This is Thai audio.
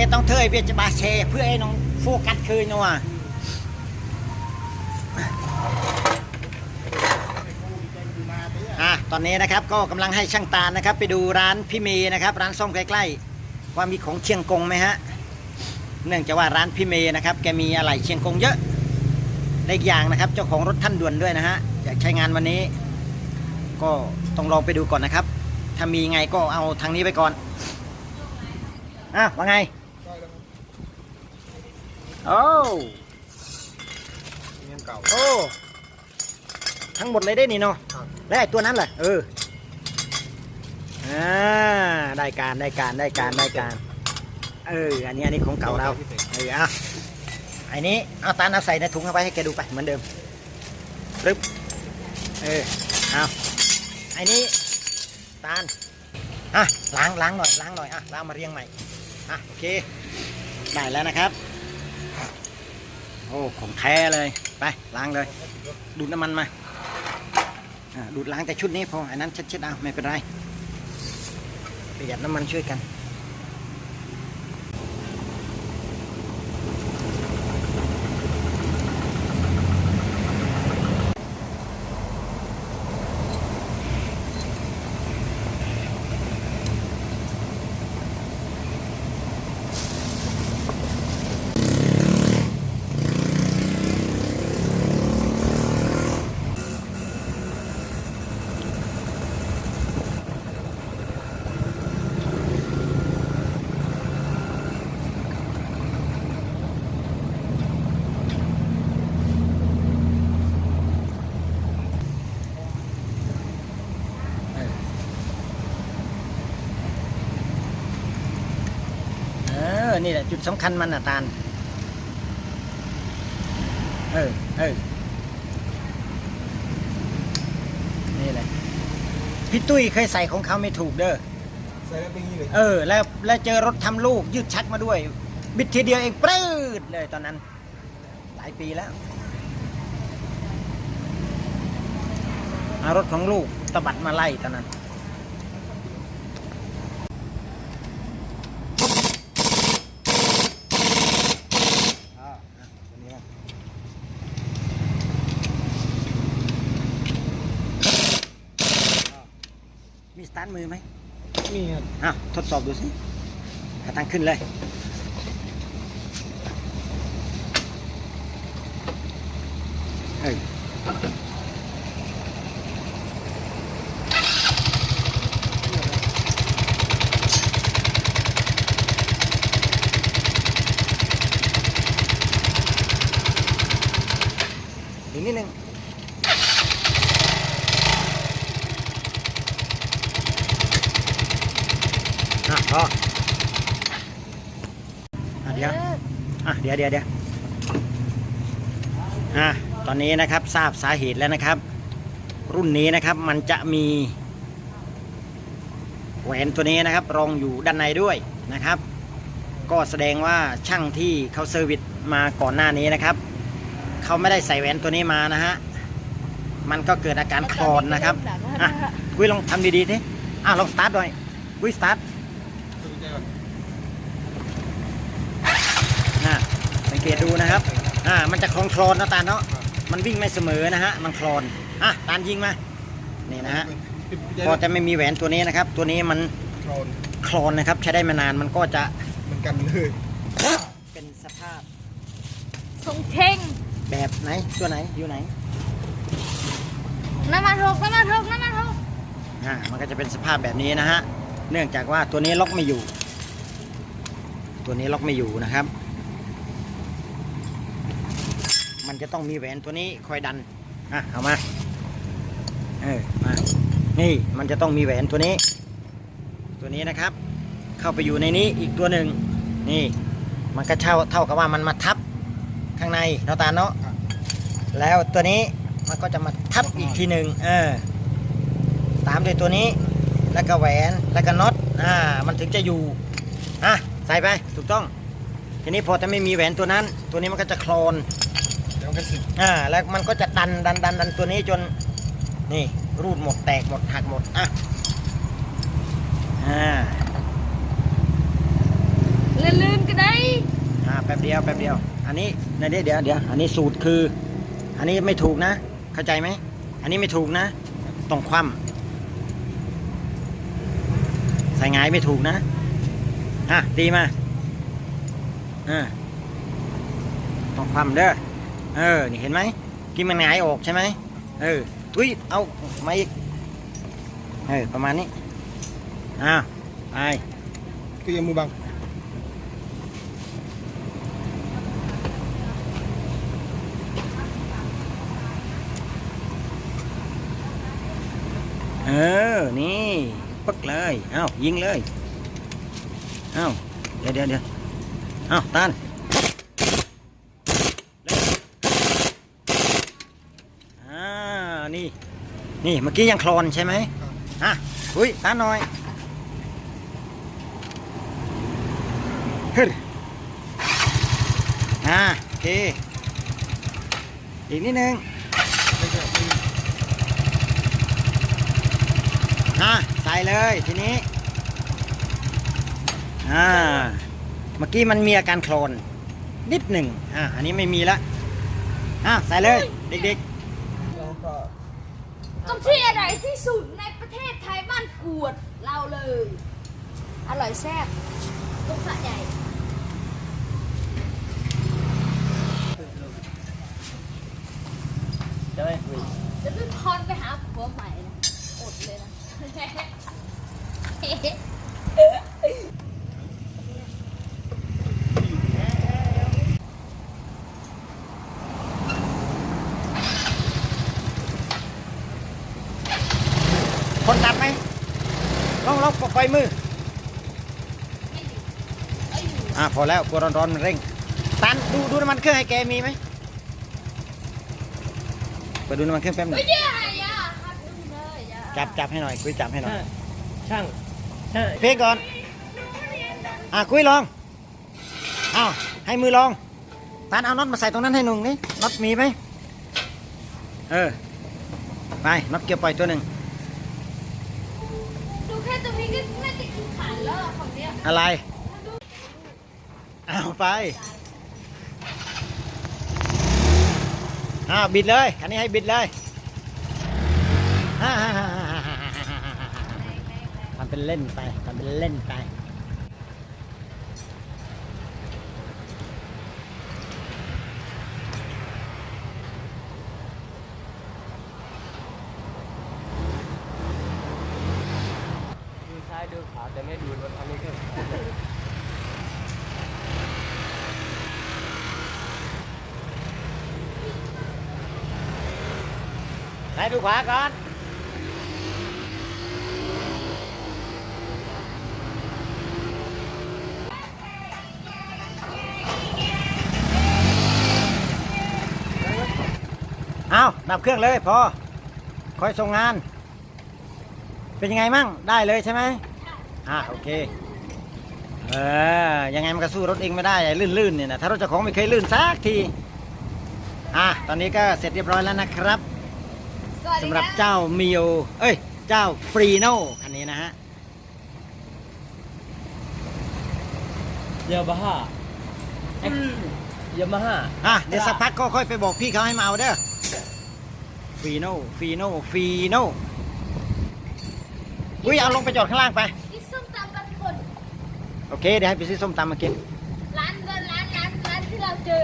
อ๊ะต้องเทยเบียจะบาเชเพื่อให้น้องโฟกัสคืนนัวอะตอนนี้นะครับก็กำลังให้ช่างตาลนะครับ ไปดูร้านพี่เมย์นะครับ ร้านซ่อมใกล้ๆว่ามีของเชียงกงไหมฮะเนื่องจากว่าร้านพี่เมย์นะครับแกมีอะไรเชียงกงเยอะและอีกอย่างนะครับ เจ้าของรถท่านด่วนด้วยนะฮะอยากใช้งานวันนี้ ก็ต้องลองไปดูก่อนนะครับ ถ้ามีไงก็เอาทางนี้ไปก่อนอะว่าไง โอ้เงินเก่าโอ้ทั้งหมดเลยได้นี่เนาะครับและไอ้ตัวนั้นแหละเอออ่าได้การได้การได้การได้การเอออันนี้อันนี้ของเก่าเราเอออะไอ้นี้เอาตาลเอาใส่ในถุงเข้าไปให้แกดูไปเหมือนเดิมปึ๊บเออเอาไอ้นี้ตาลอะล้างล้างหน่อยล้างหน่อยอะล้างมาเรียงใหม่อะโอเค ได้แล้วนะครับ โอ้ของแท้เลยไปล้างเลย ดูดน้ำมันมาดูดล้างแต่ชุดนี้พออันนั้นเช็ดๆเอาไม่เป็นไรประหยัดน้ำมันช่วยกัน นี่แหละจุดสำคัญมันอะตาลเออเออนี่แหละพี่ตุ้ยเคยใส่ของเขาไม่ถูกเด้อใส่แล้วเป็นอย่างนี้เลยเออ แล้วแล้วเจอรถทำลูกยืดชักมาด้วย บิดทีเดียวเองปรืดเลยตอนนั้น หลายปีแล้วเอารถของลูกตะบัดมาไล่ตอนนั้น อ่าอะตัวนี้นะอ่ามีส ตาร์ทมือไหมมีครับอะทดสอบดูสิกระตั้งขึ้นเลยเอ้ยอีกนิดนึง พออะเดี๋ยวอะเดี๋ยวเดี๋ยวเดี๋ยวอะตอนนี้นะครับทราบสาเหตุแล้วนะครับ รุ่นนี้นะครับมันจะมีแหวนตัวนี้นะครับรองอยู่ด้านในด้วยนะครับ ก็แสดงว่าช่างที่เขาเซอร์วิสมาก่อนหน้านี้นะครับเขาไม่ได้ใส่แหวนตัวนี้มานะฮะมันก็เกิดอาการคลอนนะครับอะคุยลองทำดีๆทีอะลองสตาร์ทหน่อยคุยสตาร์ท นะสัง เกตดูนะครับ อ่า มันจะคลอนคลอนๆนะตาลเนาะ มันวิ่งไม่เสมอนะฮะ มันคลอน อะ ตาลยิงมา นี่นะฮะ พอจะไม่มีแหวนตัวนี้นะครับ ตัวนี้มันโครนคลอนนะครับ ใช้ได้ไม่นาน มันก็จะเหมือนกันเลย เป็นสภาพ ทรงเท่ง แบบไหน ตัวไหน อยู่ไหน น้ำมันหกน้ำมันหกน้ำมันหกอ่า มันก็จะเป็นสภาพแบบนี้นะฮะ เนื่องจากว่าตัวนี้ล็อกไม่อยู่ ตัวนี้ล็อกไม่อยู่นะครับ มันจะต้องมีแหวนตัวนี้คอยดันอะเอามาเออมานี่มันจะต้องมีแหวนตัวนี้ ตัวนี้นะครับ เข้าไปอยู่ในนี้อีกตัวหนึ่งนี่ มันก็เท่าเท่ากับว่ามันมาทับข้างในเราตาเนาะแล้วตัวนี้มันก็จะมาทับอีกทีหนึ่งเออตามด้วยตัวนี้แล้วก็แหวนแล้วก็น็อตอ่ามันถึงจะอยู่อะใส่ไปถูกต้อง ทีนี้พอจะไม่มีแหวนตัวนั้น ตัวนี้มันก็จะคลอน เดี๋ยวมันก็สิอ่าแล้วมันก็จะดันดันดันดันตัวนี้จนนี่รูดหมดแตกหมดหักหมดอะอ่าลื่นๆก็ได้อ่าแป๊บเดียวแป๊บเดียว อันนี้ในเดี๋ยวเดี๋ยวเดี๋ยวอันนี้สูตรคือ อันนี้ไม่ถูกนะ เข้าใจไหมอันนี้ไม่ถูกนะต้องคว่ำใส่หงายไม่ถูกนะอะตีมาอ่าต้องคว่ำเด้อ เออ นี่เห็นไหมที่มันหงายออกใช่ไหมเออทุยเอามาอีก เออ ประมาณนี้ อ้าวไปก็ยังมือบัง เออ นี่ปึ๊กเลย เอ้ายิงเลย เอ้าเดี๋ยวเดี๋ยวเดี๋ยวเอ้าตันเร็วอ่า นี่ นี่เมื่อกี้ยังโคลนใช่ไหมอะอุ้ยตานหน่อยฮึดอ่าโอเค อีกนิดนึงไม่ใช่ไม่อะใส่เลยทีนี้ อ่า เมื่อกี้มันมีอาการโคลนนิดหนึ่งอะอันนี้ไม่มีละอะใส่เลย เด็กแล้วก็ ต้องที่อร่อยที่สุดในประเทศไทยบ้านกวดเราเลย อร่อยแซ่บตรงสะใหญ่ๆจะได้จะพี่พรไปหาผัวใหม่นะอดเลยนะ คนตัดไหมลองลองปล่อยมืออะพอแล้วกลัวร้อนๆมันเร่งตันดูดูน้ำมันเครื่องให้แกมีไหมไปดูน้ำมันเครื่องแป๊บหนึงไม่ได้ย่าครับดูเลยย่าจับจับให้หน่อยคุยจับให้หน่อย ช่างช่างเพลงก่อน อะคุยลองอ้าวให้มือลองตานเอาน็อตมาใส่ตรงนั้นให้หนุ่งนี่น็อตมีไหมเออไปน็อตเกี่ยวปล่อยตัวหนึ่ง ดูแค่ตรงนี้ก็ไม่าจะกินขานแล้วล่ของเนี้ยอะไร เอาไปอ้าบิดเลย อันนี้ให้บิดเลยทำเป็นเล่นไปทำเป็นเล่นไป ซ้ายดูขวาก่อนเอาดับเครื่องเลยพอคอยส่งงาน เป็นยังไงมั่งได้เลยใช่ไหมอ่าโอเค เออ ยังไงมันก็สู้รถเองไม่ได้ลื่นๆเนี่ยนะถ้ารถเจ้าของไม่เคยลื่นสักที อะตอนนี้ก็เสร็จเรียบร้อยแล้วนะครับ สวัสดีสำหรับครับเจ้ามิโอเอ้ย เจ้าฟรีโน่คันนี้นะฮะยามาฮ่าเอ็กยามาฮ่าอะเดี๋ยวสักพักก็ค่อยไปบอกพี่เขาให้มาเอาเด้อฟรีโน่ฟรีโน่ฟรีโน่อุ้ยเอาลงไปจอดข้างล่างไปกินส้มตำกันคน โอเค เดี๋ยวให้ไปซื้อส้มตำมากินร้านร้านร้านร้านร้านที่เราเจอ